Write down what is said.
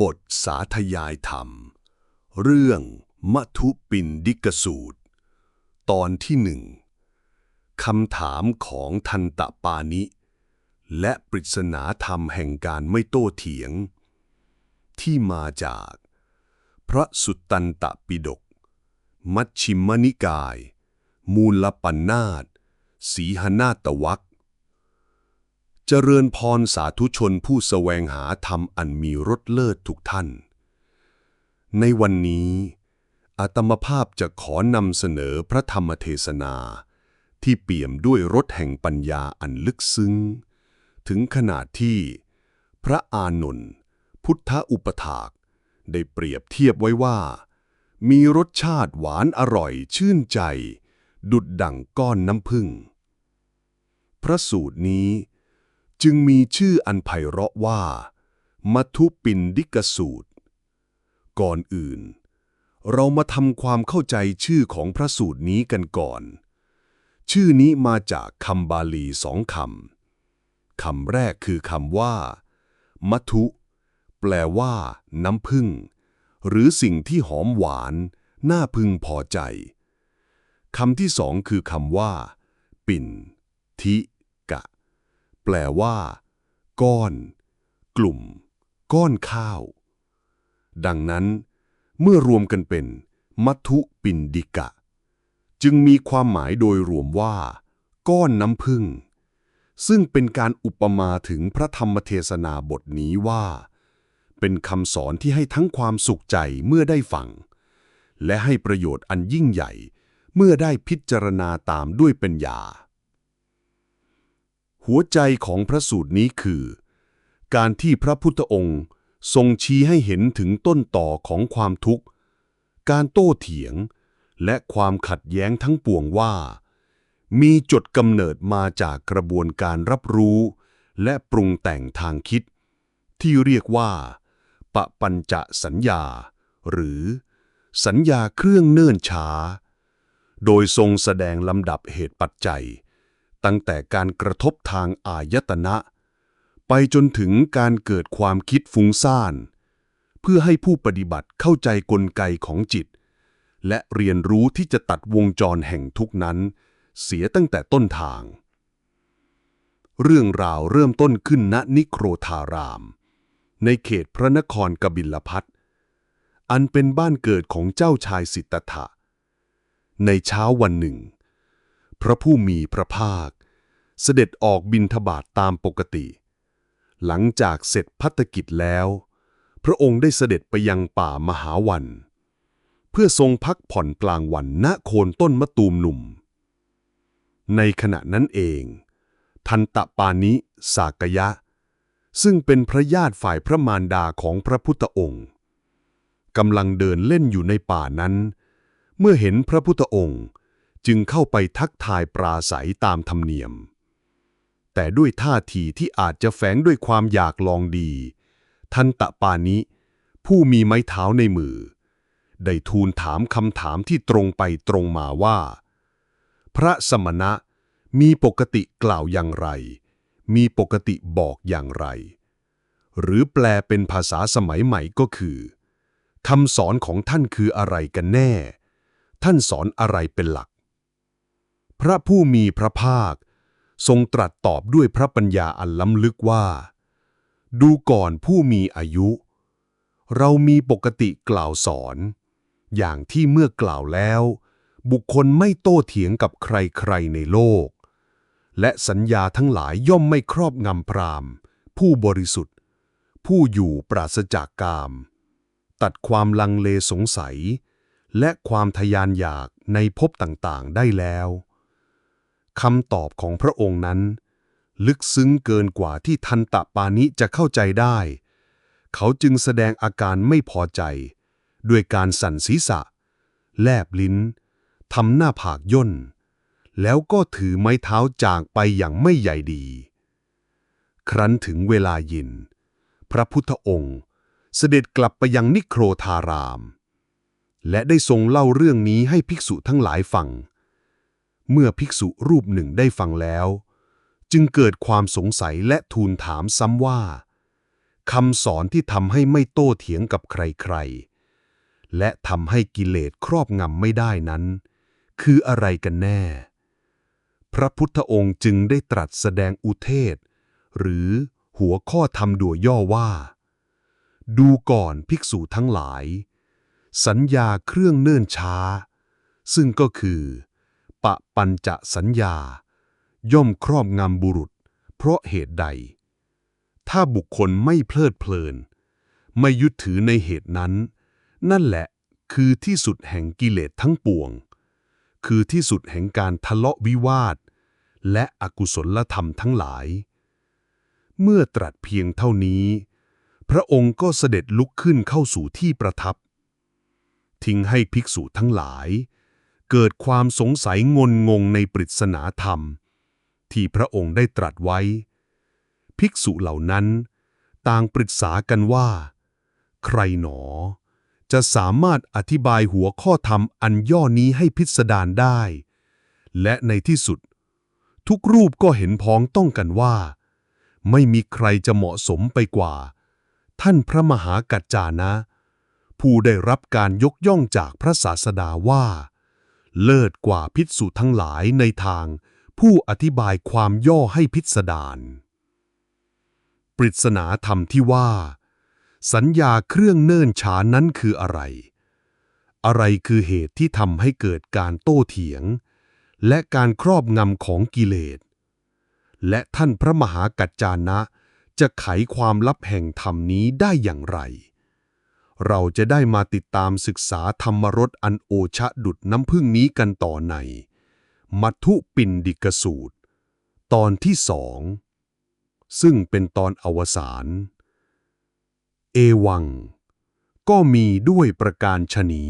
บทสาธยายธรรม เรื่องมัทุปินดิกสูตร ตอนที่หนึ่งคำถามของทันตปานิ และปริศนาธรรมแห่งการไม่โต้เถียง ที่มาจาก พระสุตตันตปิฎกมัชชิมนิกาย มูลปัญนาตสีหนาตวัก จริญพรสาธุชนผู้แสวงหาธรรมอันมีรสเลิศทุกท่าน ในวันนี้ อาตมภาพจะขอนำเสนอพระธรรมเทศนา ที่เปี่ยมด้วยรสแห่งปัญญาอันลึกซึ้ง ถึงขนาดที่ พระอานนท์พุทธอุปถาก ได้เปรียบเทียบไว้ว่า มีรสชาติหวานอร่อยชื่นใจ ดุดดั่งก้อนน้ำผึ้งพระสูตรนี้ จึงมีชื่ออันไพเราะว่า มัทุปินดิกสูตร ก่อนอื่น เรามาทำความเข้าใจชื่อของพระสูตรนี้กันก่อน ชื่อนี้มาจากคำบาลีสองคำคำแรกคือคำว่า มัทุ แปลว่า น้ำผึ้งหรือสิ่งที่หอมหวาน น่าพึงพอใจคำที่สองคือคำว่า ปิ่น ทิ แปลว่า ก้อน กลุ่ม ก้อนข้าว ดังนั้น เมื่อรวมกันเป็น มัทุปินดิกะ จึงมีความหมายโดยรวมว่า ก้อนน้ำผึ้งซึ่งเป็นการอุปมาถึงพระธรรมเทศนาบทนี้ว่า เป็นคำสอนที่ให้ทั้งความสุขใจเมื่อได้ฟัง และให้ประโยชน์อันยิ่งใหญ่ เมื่อได้พิจารณาตามด้วยปัญญา หัวใจของพระสูตรนี้คือ การที่พระพุทธองค์ทรงชี้ให้เห็นถึงต้นต่อของความทุกข์ การโต้เถียง และความขัดแย้งทั้งปวงว่า มีจุดกำเนิดมาจากกระบวนการรับรู้ และปรุงแต่งทางคิด ที่เรียกว่า ปะปัญจะสัญญา หรือ สัญญาเครื่องเนิ่นช้า โดยทรงแสดงลำดับเหตุปัจจัย ตั้งแต่การกระทบทางอายตนะ ไปจนถึงการเกิดความคิดฟุ้งซ่าน เพื่อให้ผู้ปฏิบัติเข้าใจกลไกของจิต และเรียนรู้ที่จะตัดวงจรแห่งทุกนั้น เสียตั้งแต่ต้นทาง เรื่องราวเริ่มต้นขึ้นณนิโครธาราม ในเขตพระนครกบิลพัทอันเป็นบ้านเกิดของเจ้าชายสิทธัตถะในเช้าวันหนึ่ง พระผู้มีพระภาค เสด็จออกบินทบาทตามปกติ หลังจากเสร็จพัฒกิจแล้ว พระองค์ได้เสด็จไปยังป่ามหาวัน เพื่อทรงพักผ่อนกลางวันณโคนต้นมะตูมหนุ่ม ในขณะนั้นเอง ทันตปานิสากยะ ซึ่งเป็นพระญาติฝ่ายพระมารดาของพระพุทธองค์กำลังเดินเล่นอยู่ในป่านั้น เมื่อเห็นพระพุทธองค์ จึงเข้าไปทักทายปราศัยตามธรรมเนียม แต่ด้วยท่าทีที่อาจจะแฝงด้วยความอยากลองดี ทันตะปานิ ผู้มีไม้เท้าในมือ ได้ทูลถามคำถามที่ตรงไปตรงมาว่า พระสมณะมีปกติกล่าวอย่างไร มีปกติบอกอย่างไร หรือแปลเป็นภาษาสมัยใหม่ก็คือคำสอนของท่านคืออะไรกันแน่ ท่านสอนอะไรเป็นหลัก พระผู้มีพระภาค ทรงตรัสตอบด้วยพระปัญญาอันล้ำลึกว่า ดูก่อนผู้มีอายุ เรามีปกติกล่าวสอน อย่างที่เมื่อกล่าวแล้ว บุคคลไม่โต้เถียงกับใครๆในโลก และสัญญาทั้งหลายย่อมไม่ครอบงำพรามผู้บริสุทธิ์ ผู้อยู่ปราศจากกาม ตัดความลังเลสงสัย และความทยานอยากในภพต่างๆได้แล้ว คำตอบของพระองค์นั้น ลึกซึ้งเกินกว่าที่ทันตปานิจะเข้าใจได้ เขาจึงแสดงอาการไม่พอใจ ด้วยการสั่นศีรษะ แลบลิ้นทำหน้าผากย่น แล้วก็ถือไม้เท้าจากไปอย่างไม่ใหญ่ดี ครั้นถึงเวลายิน พระพุทธองค์เสด็จกลับไปยังนิโครธาราม และได้ทรงเล่าเรื่องนี้ให้ภิกษุทั้งหลายฟัง เมื่อภิกษุรูปหนึ่งได้ฟังแล้ว จึงเกิดความสงสัยและทูลถามซ้ำว่าคำสอนที่ทำให้ไม่โต้เถียงกับใครๆ และทำให้กิเลสครอบงำไม่ได้นั้น คืออะไรกันแน่ พระพุทธองค์จึงได้ตรัสแสดงอุเทศ หรือหัวข้อธรรมดัวย่อว่า ดูก่อนภิกษุทั้งหลาย สัญญาเครื่องเนิ่นช้า ซึ่งก็คือ ปะปัญจะสัญญา ย่อมครอบงำบุรุษ เพราะเหตุใด ถ้าบุคคลไม่เพลิดเพลิน ไม่ยึดถือในเหตุนั้น นั่นแหละคือที่สุดแห่งกิเลสทั้งปวง คือที่สุดแห่งการทะเลาะวิวาท และอกุศลธรรมทั้งหลาย เมื่อตรัสเพียงเท่านี้ พระองค์ก็เสด็จลุกขึ้นเข้าสู่ที่ประทับ ทิ้งให้ภิกษุทั้งหลาย เกิดความสงสัยงนงงในปริศนาธรรม ที่พระองค์ได้ตรัสไว้ ภิกษุเหล่านั้น ต่างปรึกษากันว่า ใครหนอ จะสามารถอธิบายหัวข้อธรรมอันย่อนี้ให้พิสดารได้ และในที่สุด ทุกรูปก็เห็นพ้องต้องกันว่า ไม่มีใครจะเหมาะสมไปกว่า ท่านพระมหากัจจานะ ผู้ได้รับการยกย่องจากพระศาสดาว่า เลิศกว่าพิสุทั้งหลายในทาง ผู้อธิบายความย่อให้พิสดาร ปริศนาธรรมที่ว่า สัญญาเครื่องเนิ่นช้านั้นคืออะไร อะไรคือเหตุที่ทำให้เกิดการโต้เถียง และการครอบงำของกิเลส และท่านพระมหากัจจานะ จะไขความลับแห่งธรรมนี้ได้อย่างไร เราจะได้มาติดตามศึกษาธรรมรสอันโอชะดุดน้ำพึ่งนี้กันต่อใน มัทุปินดิกสูตร ตอนที่สอง ซึ่งเป็นตอนอวสานเอวัง ก็มีด้วยประการชนี